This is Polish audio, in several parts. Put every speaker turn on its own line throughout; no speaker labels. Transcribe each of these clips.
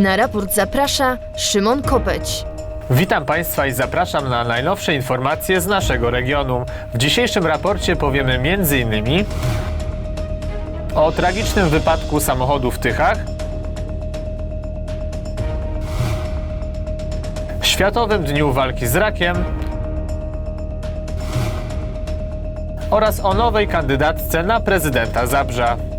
Na raport zaprasza Szymon Kopeć.
Witam Państwa i zapraszam na najnowsze informacje z naszego regionu. W dzisiejszym raporcie powiemy m.in. o tragicznym wypadku samochodu w Tychach, Światowym Dniu Walki z Rakiem oraz o nowej kandydatce na prezydenta Zabrza.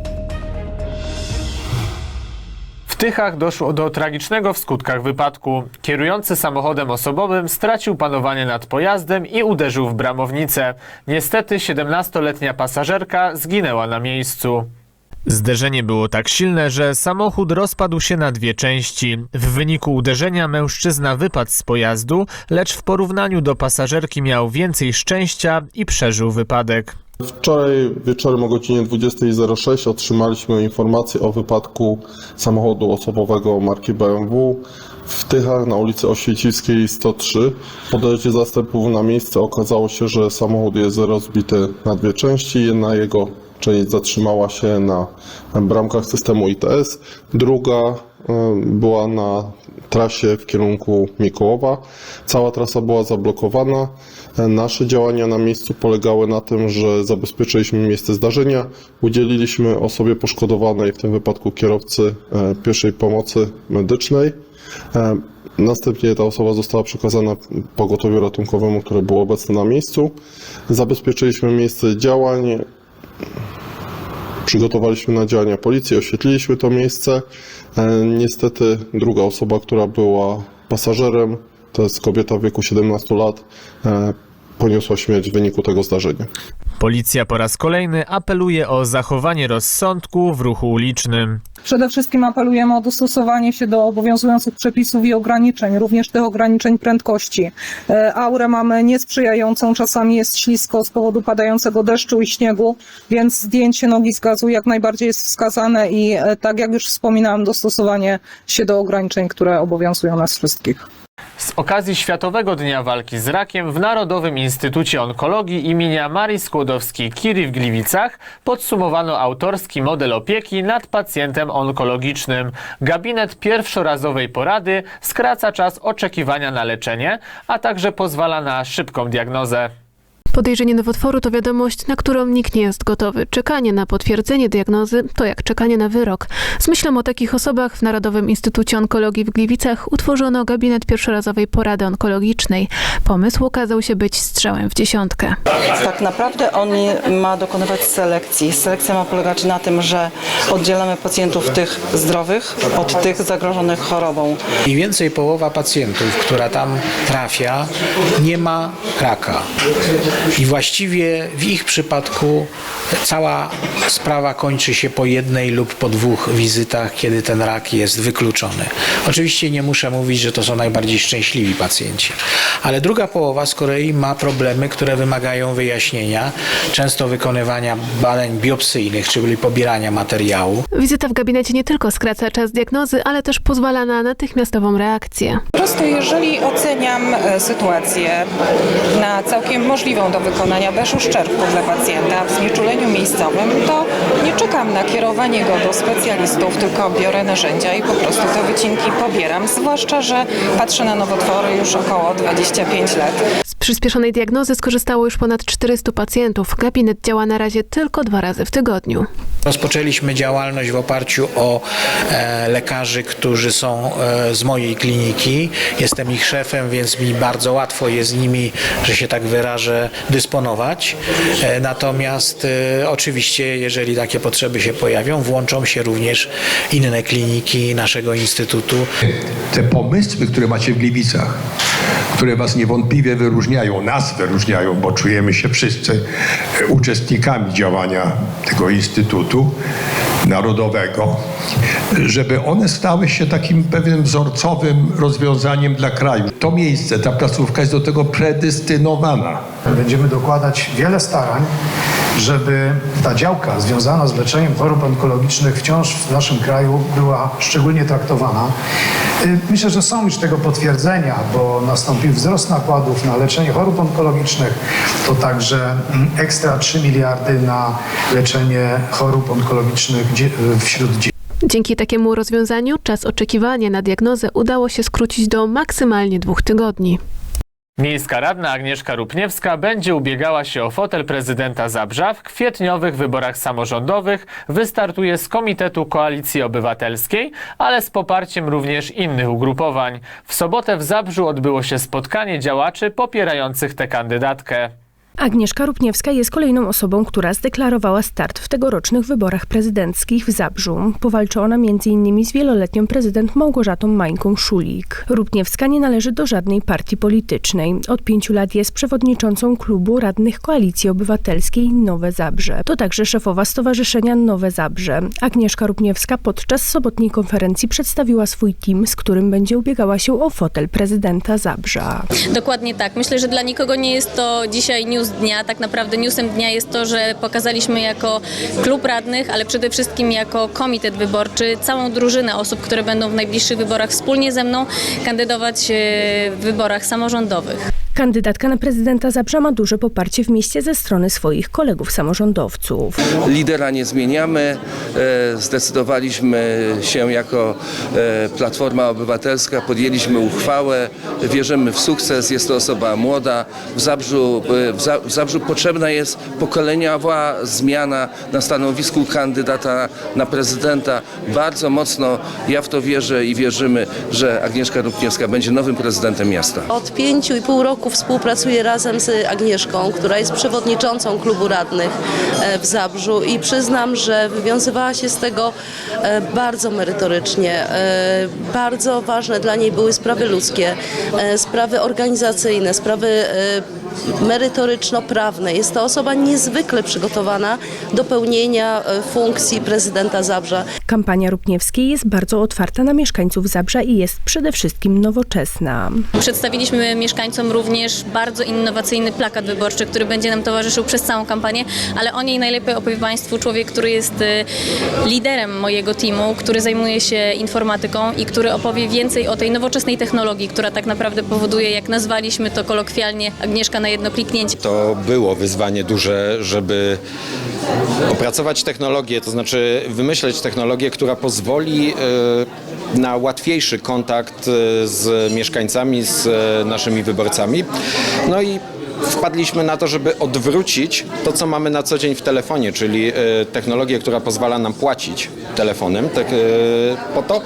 Tychach doszło do tragicznego w skutkach wypadku. Kierujący samochodem osobowym stracił panowanie nad pojazdem i uderzył w bramownicę. Niestety 17-letnia pasażerka zginęła na miejscu. Zderzenie było tak silne, że samochód rozpadł się na dwie części. W wyniku uderzenia mężczyzna wypadł z pojazdu, lecz w porównaniu do pasażerki miał więcej szczęścia i przeżył wypadek.
Wczoraj wieczorem o godzinie 20.06 otrzymaliśmy informację o wypadku samochodu osobowego marki BMW w Tychach na ulicy Oświecickiej 103. Po dojeździe zastępów na miejsce okazało się, że samochód jest rozbity na dwie części. Jedna jego część zatrzymała się na bramkach systemu ITS, druga e, była na trasie w kierunku Mikołowa. Cała trasa była zablokowana. E, Nasze działania na miejscu polegały na tym, że zabezpieczyliśmy miejsce zdarzenia, udzieliliśmy osobie poszkodowanej, w tym wypadku kierowcy, e, pierwszej pomocy medycznej. Następnie ta osoba została przekazana pogotowiu ratunkowemu, które było obecne na miejscu. Zabezpieczyliśmy miejsce działań, przygotowaliśmy na działania policji, oświetliliśmy to miejsce. E, Niestety druga osoba, która była pasażerem, to jest kobieta w wieku 17 lat, e, poniosła śmierć w wyniku tego zdarzenia.
Policja po raz kolejny apeluje o zachowanie rozsądku w ruchu ulicznym.
Przede wszystkim apelujemy o dostosowanie się do obowiązujących przepisów i ograniczeń, również tych ograniczeń prędkości. E, Aurę mamy niesprzyjającą, czasami jest ślisko z powodu padającego deszczu i śniegu, więc zdjęcie nogi z gazu jak najbardziej jest wskazane i e, tak jak już wspominałam, dostosowanie się do ograniczeń, które obowiązują nas wszystkich.
Z okazji Światowego Dnia Walki z Rakiem w Narodowym Instytucie Onkologii imienia Marii Skłodowskiej-Curie w Gliwicach podsumowano autorski model opieki nad pacjentem onkologicznym. Gabinet pierwszorazowej porady skraca czas oczekiwania na leczenie, a także pozwala na szybką diagnozę.
Podejrzenie nowotworu to wiadomość, na którą nikt nie jest gotowy. Czekanie na potwierdzenie diagnozy to jak czekanie na wyrok. Z myślą o takich osobach w Narodowym Instytucie Onkologii w Gliwicach utworzono gabinet pierwszorazowej porady onkologicznej. Pomysł okazał się być strzałem w dziesiątkę.
Tak naprawdę on ma dokonywać selekcji. Selekcja ma polegać na tym, że oddzielamy pacjentów tych zdrowych od tych zagrożonych chorobą.
Mniej więcej połowa pacjentów, która tam trafia, nie ma raka. I właściwie w ich przypadku cała sprawa kończy się po jednej lub po dwóch wizytach, kiedy ten rak jest wykluczony. Oczywiście nie muszę mówić, że to są najbardziej szczęśliwi pacjenci. Ale druga połowa z kolei ma problemy, które wymagają wyjaśnienia, często wykonywania badań biopsyjnych, czyli pobierania materiału.
Wizyta w gabinecie nie tylko skraca czas diagnozy, ale też pozwala na natychmiastową reakcję.
Po prostu jeżeli oceniam e, sytuację na całkiem możliwą do wykonania bez uszczerbku dla pacjenta w znieczuleniu miejscowym, to nie czekam na kierowanie go do specjalistów, tylko biorę narzędzia i po prostu te wycinki pobieram, zwłaszcza, że patrzę na nowotwory już około 25 lat.
Przyspieszonej diagnozy skorzystało już ponad 400 pacjentów. Gabinet działa na razie tylko dwa razy w tygodniu.
Rozpoczęliśmy działalność w oparciu o e, lekarzy, którzy są e, z mojej kliniki. Jestem ich szefem, więc mi bardzo łatwo jest z nimi, że się tak wyrażę, dysponować. E, natomiast e, oczywiście, jeżeli takie potrzeby się pojawią, włączą się również inne kliniki naszego instytutu.
te pomysły, które macie w Gliwicach, które was niewątpliwie wyróżniają, nas wyróżniają, bo czujemy się wszyscy e, uczestnikami działania tego Instytutu Narodowego, żeby one stały się takim pewnym wzorcowym rozwiązaniem dla kraju. To miejsce, ta placówka jest do tego predestynowana.
Będziemy dokładać wiele starań, żeby ta działka związana z leczeniem chorób onkologicznych wciąż w naszym kraju była szczególnie traktowana. Y, Myślę, że są już tego potwierdzenia, bo nastąpił wzrost nakładów na leczenie chorób onkologicznych, to także mm, ekstra 3 miliardy na leczenie chorób onkologicznych wśród dzieci.
Dzięki takiemu rozwiązaniu czas oczekiwania na diagnozę udało się skrócić do maksymalnie dwóch tygodni.
Miejska radna Agnieszka Rupniewska będzie ubiegała się o fotel prezydenta Zabrza. W kwietniowych wyborach samorządowych wystartuje z Komitetu Koalicji Obywatelskiej, ale z poparciem również innych ugrupowań. W sobotę w Zabrzu odbyło się spotkanie działaczy popierających tę kandydatkę.
Agnieszka Rupniewska jest kolejną osobą, która zdeklarowała start w tegorocznych wyborach prezydenckich w Zabrzu. Powalczy ona m.in. z wieloletnią prezydent Małgorzatą Mańką-Szulik. Rupniewska nie należy do żadnej partii politycznej. Od pięciu lat jest przewodniczącą klubu radnych Koalicji Obywatelskiej Nowe Zabrze. To także szefowa Stowarzyszenia Nowe Zabrze. Agnieszka Rupniewska podczas sobotniej konferencji przedstawiła swój team, z którym będzie ubiegała się o fotel prezydenta Zabrza.
Dokładnie tak. Myślę, że dla nikogo nie jest to dzisiaj news dnia. Tak naprawdę newsem dnia jest to, że pokazaliśmy jako klub radnych, ale przede wszystkim jako komitet wyborczy całą drużynę osób, które będą w najbliższych wyborach wspólnie ze mną kandydować e, w wyborach samorządowych.
Kandydatka na prezydenta Zabrza ma duże poparcie w mieście ze strony swoich kolegów samorządowców.
Lidera nie zmieniamy. E, Zdecydowaliśmy się jako e, Platforma Obywatelska, podjęliśmy uchwałę, wierzymy w sukces. Jest to osoba młoda. W Zabrzu, e, w Za- w Zabrzu potrzebna jest pokoleniowa zmiana na stanowisku kandydata na prezydenta. Bardzo mocno ja w to wierzę i wierzymy, że Agnieszka Rupniewska będzie nowym prezydentem miasta.
Od pięciu i pół roku współpracuję razem z Agnieszką, która jest przewodniczącą klubu radnych e, w Zabrzu i przyznam, że wywiązywała się z tego e, bardzo merytorycznie. E, Bardzo ważne dla niej były sprawy ludzkie, sprawy organizacyjne, sprawy merytoryczno-prawne. Jest to osoba niezwykle przygotowana do pełnienia funkcji prezydenta Zabrza.
Kampania Rupniewskiej jest bardzo otwarta na mieszkańców Zabrza i jest przede wszystkim nowoczesna.
Przedstawiliśmy mieszkańcom również bardzo innowacyjny plakat wyborczy, który będzie nam towarzyszył przez całą kampanię, ale o niej najlepiej opowie Państwu człowiek, który jest e, liderem mojego teamu, który zajmuje się informatyką i który opowie więcej o tej nowoczesnej technologii, która tak naprawdę powoduje, jak nazwaliśmy to kolokwialnie, Agnieszka na jedno kliknięcie.
To było wyzwanie duże, żeby opracować technologię, to znaczy wymyśleć technologię, która pozwoli e, na łatwiejszy kontakt e, z mieszkańcami, z e, naszymi wyborcami. No i wpadliśmy na to, żeby odwrócić to, co mamy na co dzień w telefonie, czyli technologię, która pozwala nam płacić telefonem, tak, po to,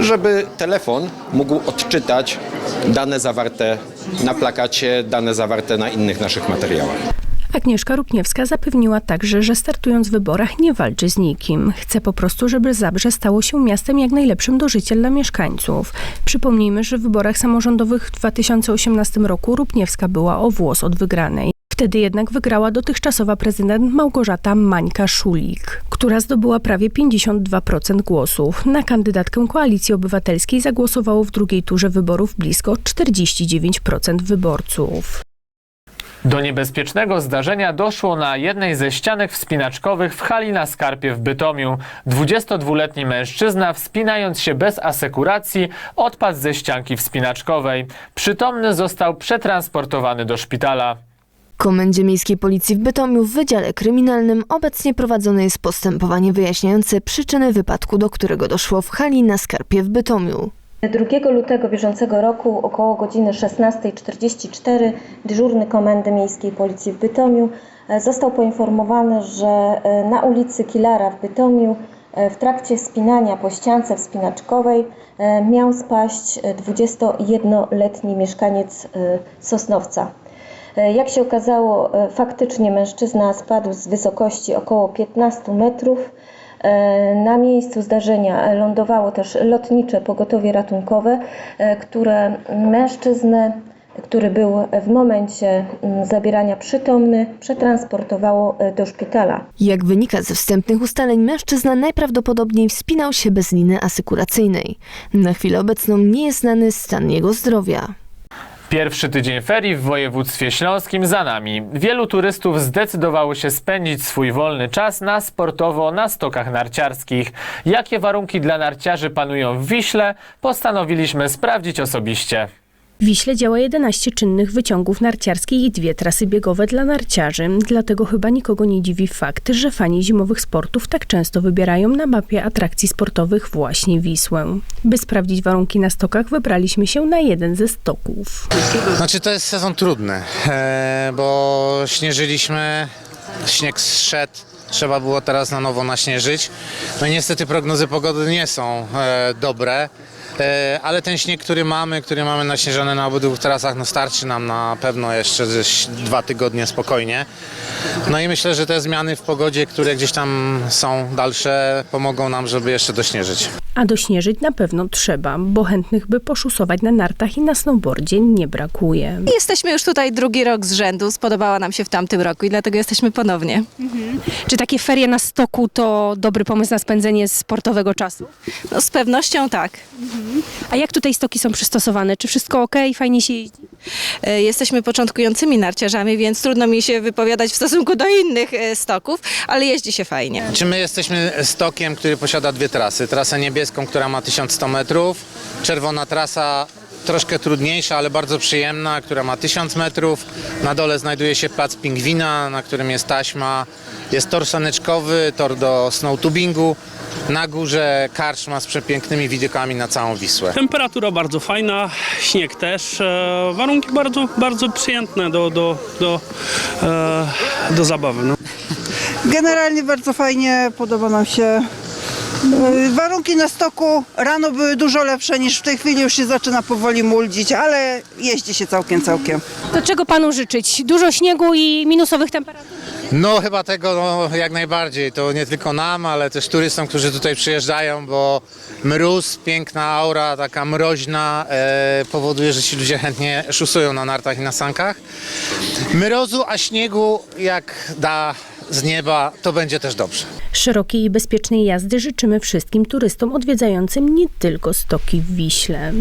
żeby telefon mógł odczytać dane zawarte na plakacie, dane zawarte na innych naszych materiałach.
Agnieszka Rupniewska zapewniła także, że startując w wyborach nie walczy z nikim. Chce po prostu, żeby Zabrze stało się miastem jak najlepszym do życia dla mieszkańców. Przypomnijmy, że w wyborach samorządowych w 2018 roku Rupniewska była o włos od wygranej. Wtedy jednak wygrała dotychczasowa prezydent Małgorzata Mańka-Szulik, która zdobyła prawie 52% głosów. Na kandydatkę Koalicji Obywatelskiej zagłosowało w drugiej turze wyborów blisko 49% wyborców.
Do niebezpiecznego zdarzenia doszło na jednej ze ścianek wspinaczkowych w hali na Skarpie w Bytomiu. 22-letni mężczyzna, wspinając się bez asekuracji, odpadł ze ścianki wspinaczkowej. Przytomny został przetransportowany do szpitala.
Komendzie Miejskiej Policji w Bytomiu w Wydziale Kryminalnym obecnie prowadzone jest postępowanie wyjaśniające przyczyny wypadku, do którego doszło w hali na Skarpie w Bytomiu.
2 lutego bieżącego roku około godziny 16.44 dyżurny Komendy Miejskiej Policji w Bytomiu e, został poinformowany, że e, na ulicy Kilara w Bytomiu e, w trakcie wspinania po ściance wspinaczkowej miał spaść e, 21-letni mieszkaniec Sosnowca. Jak się okazało, faktycznie mężczyzna spadł z wysokości około 15 metrów. E, Na miejscu zdarzenia lądowało też lotnicze pogotowie ratunkowe, e, które mężczyznę, który był w momencie zabierania przytomny, przetransportowało e, do szpitala.
Jak wynika ze wstępnych ustaleń, mężczyzna najprawdopodobniej wspinał się bez liny asykuracyjnej. Na chwilę obecną nie jest znany stan jego zdrowia.
Pierwszy tydzień ferii w województwie śląskim za nami. Wielu turystów zdecydowało się spędzić swój wolny czas na sportowo na stokach narciarskich. Jakie warunki dla narciarzy panują w Wiśle, postanowiliśmy sprawdzić osobiście.
W Wiśle działa 11 czynnych wyciągów narciarskich i dwie trasy biegowe dla narciarzy. Dlatego chyba nikogo nie dziwi fakt, że fani zimowych sportów tak często wybierają na mapie atrakcji sportowych właśnie Wisłę. By sprawdzić warunki na stokach, wybraliśmy się na jeden ze stoków.
Znaczy to jest sezon trudny, e, bo śnieżyliśmy, śnieg zszedł, trzeba było teraz na nowo naśnieżyć. No i niestety prognozy pogody nie są e, dobre. E, Ale ten śnieg, który mamy, który mamy naśnieżony na obydwu trasach, no starczy nam na pewno jeszcze gdzieś dwa tygodnie spokojnie. No i myślę, że te zmiany w pogodzie, które gdzieś tam są dalsze, pomogą nam, żeby jeszcze dośnieżyć.
A dośnieżyć na pewno trzeba, bo chętnych, by poszusować na nartach i na snowboardzie nie brakuje.
Jesteśmy już tutaj drugi rok z rzędu, spodobała nam się w tamtym roku i dlatego jesteśmy ponownie.
Czy takie ferie na stoku to dobry pomysł na spędzenie sportowego czasu?
No z pewnością tak.
A jak tutaj stoki są przystosowane? Czy wszystko ok, fajnie się jeździ?
E, Jesteśmy początkującymi narciarzami, więc trudno mi się wypowiadać w stosunku do innych e, stoków, ale jeździ się fajnie.
Czy my jesteśmy stokiem, który posiada dwie trasy? Trasę niebieską, która ma 1100 metrów, czerwona trasa troszkę trudniejsza, ale bardzo przyjemna, która ma 1000 metrów. Na dole znajduje się plac pingwina, na którym jest taśma. Jest tor saneczkowy, tor do snowtubingu. Na górze karczma z przepięknymi widokami na całą Wisłę.
Temperatura bardzo fajna, śnieg też. E, warunki bardzo, bardzo przyjemne do, do, do, e, do zabawy. No.
Generalnie bardzo fajnie, podoba nam się. Yy, Warunki na stoku rano były dużo lepsze niż w tej chwili już się zaczyna powoli muldzić, ale jeździ się całkiem, całkiem.
To czego panu życzyć? Dużo śniegu i minusowych temperatur?
No chyba tego no, jak najbardziej. To nie tylko nam, ale też turystom, którzy tutaj przyjeżdżają, bo mróz, piękna aura, taka mroźna e, powoduje, że ci ludzie chętnie szusują na nartach i na sankach. Mrozu, a śniegu jak da z nieba, to będzie też dobrze.
Szerokiej i bezpiecznej jazdy życzymy wszystkim turystom odwiedzającym nie tylko stoki w Wiśle.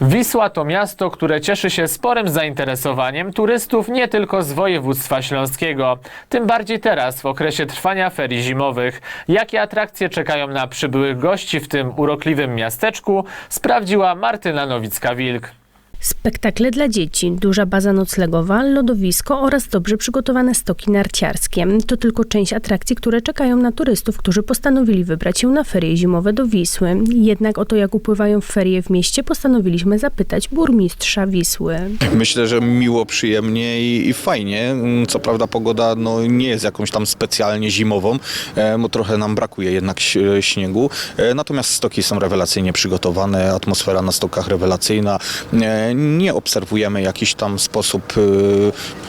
Wisła to miasto, które cieszy się sporym zainteresowaniem turystów nie tylko z województwa śląskiego. Tym bardziej teraz, w okresie trwania ferii zimowych. Jakie atrakcje czekają na przybyłych gości w tym urokliwym miasteczku, sprawdziła Martyna Nowicka-Wilk.
Spektakle dla dzieci, duża baza noclegowa, lodowisko oraz dobrze przygotowane stoki narciarskie. To tylko część atrakcji, które czekają na turystów, którzy postanowili wybrać się na ferie zimowe do Wisły. Jednak o to, jak upływają ferie w mieście, postanowiliśmy zapytać burmistrza Wisły.
Myślę, że miło, przyjemnie i, i fajnie. Mm, Co prawda pogoda no, nie jest jakąś tam specjalnie zimową, e, bo trochę nam brakuje jednak ś- śniegu. E, Natomiast stoki są rewelacyjnie przygotowane, atmosfera na stokach rewelacyjna. Nie obserwujemy jakiś tam sposób e,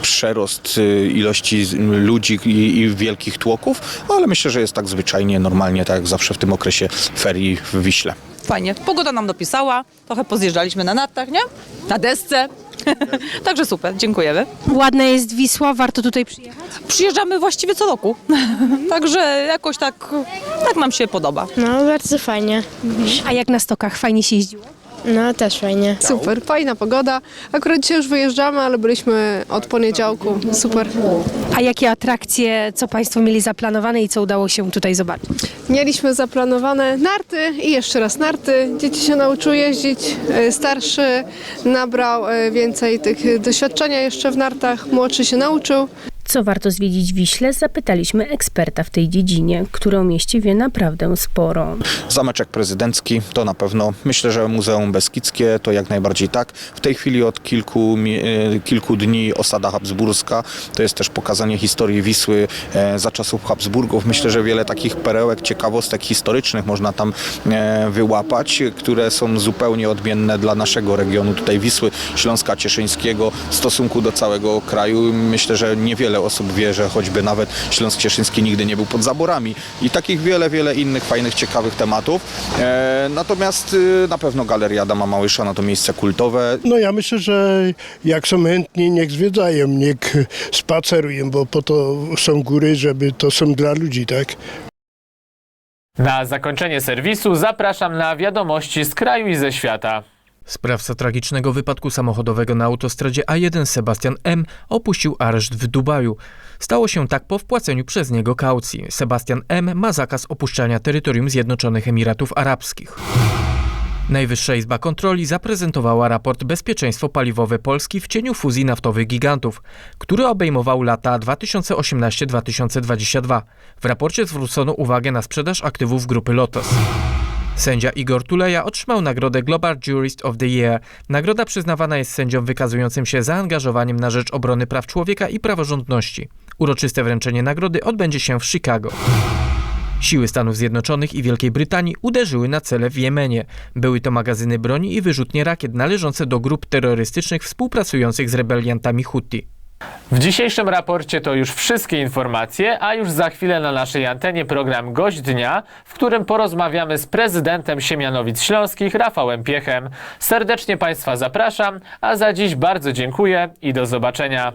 przerost e, ilości ludzi i, i wielkich tłoków, ale myślę, że jest tak zwyczajnie, normalnie, tak jak zawsze w tym okresie ferii w Wiśle.
Fajnie. Pogoda nam dopisała, trochę pozjeżdżaliśmy na nartach, nie? Na desce. Także super, dziękujemy.
Ładna jest Wisła, warto tutaj przyjechać?
Przyjeżdżamy właściwie co roku. Także jakoś tak, tak nam się podoba.
No, bardzo fajnie.
A jak na stokach? Fajnie się jeździło?
No, też fajnie.
Super, fajna pogoda. Akurat dzisiaj już wyjeżdżamy, ale byliśmy od poniedziałku. Super.
A jakie atrakcje, co Państwo mieli zaplanowane i co udało się tutaj zobaczyć?
Mieliśmy zaplanowane narty i jeszcze raz narty. Dzieci się nauczyły jeździć, e, starszy nabrał e, więcej tych doświadczenia jeszcze w nartach, młodszy się nauczył.
Co warto zwiedzić w Wiśle? Zapytaliśmy eksperta w tej dziedzinie, który o mieście wie naprawdę sporo.
Zameczek prezydencki to na pewno. Myślę, że Muzeum Beskidzkie to jak najbardziej tak. W tej chwili od kilku, e, kilku dni osada habsburska. To jest też pokazanie historii Wisły e, za czasów Habsburgów. Myślę, że wiele takich perełek, ciekawostek historycznych można tam e, wyłapać, które są zupełnie odmienne dla naszego regionu tutaj Wisły, Śląska Cieszyńskiego w stosunku do całego kraju. Myślę, że niewiele osób wie, że choćby nawet Śląsk Cieszyński nigdy nie był pod zaborami i takich wiele, wiele innych fajnych, ciekawych tematów. E, natomiast y, na pewno Galeria Adama Małysza, no to miejsce kultowe.
No ja myślę, że jak są chętni, niech zwiedzają, niech spacerują, bo po to są góry, żeby to są dla ludzi, tak?
Na zakończenie serwisu zapraszam na wiadomości z kraju i ze świata.
Sprawca tragicznego wypadku samochodowego na autostradzie A1 Sebastian M. opuścił areszt w Dubaju. Stało się tak po wpłaceniu przez niego kaucji. Sebastian M. ma zakaz opuszczania terytorium Zjednoczonych Emiratów Arabskich. Najwyższa Izba Kontroli zaprezentowała raport Bezpieczeństwo paliwowe Polski w cieniu fuzji naftowych gigantów, który obejmował lata 2018-2022. W raporcie zwrócono uwagę na sprzedaż aktywów grupy Lotos. Sędzia Igor Tuleja otrzymał nagrodę Global Jurist of the Year. Nagroda przyznawana jest sędziom wykazującym się zaangażowaniem na rzecz obrony praw człowieka i praworządności. Uroczyste wręczenie nagrody odbędzie się w Chicago. Siły Stanów Zjednoczonych i Wielkiej Brytanii uderzyły na cele w Jemenie. Były to magazyny broni i wyrzutnie rakiet należące do grup terrorystycznych współpracujących z rebeliantami Houthi.
W dzisiejszym raporcie to już wszystkie informacje, a już za chwilę na naszej antenie program Gość Dnia, w którym porozmawiamy z prezydentem Siemianowic Śląskich, Rafałem Piechem. Serdecznie Państwa zapraszam, a za dziś bardzo dziękuję i do zobaczenia.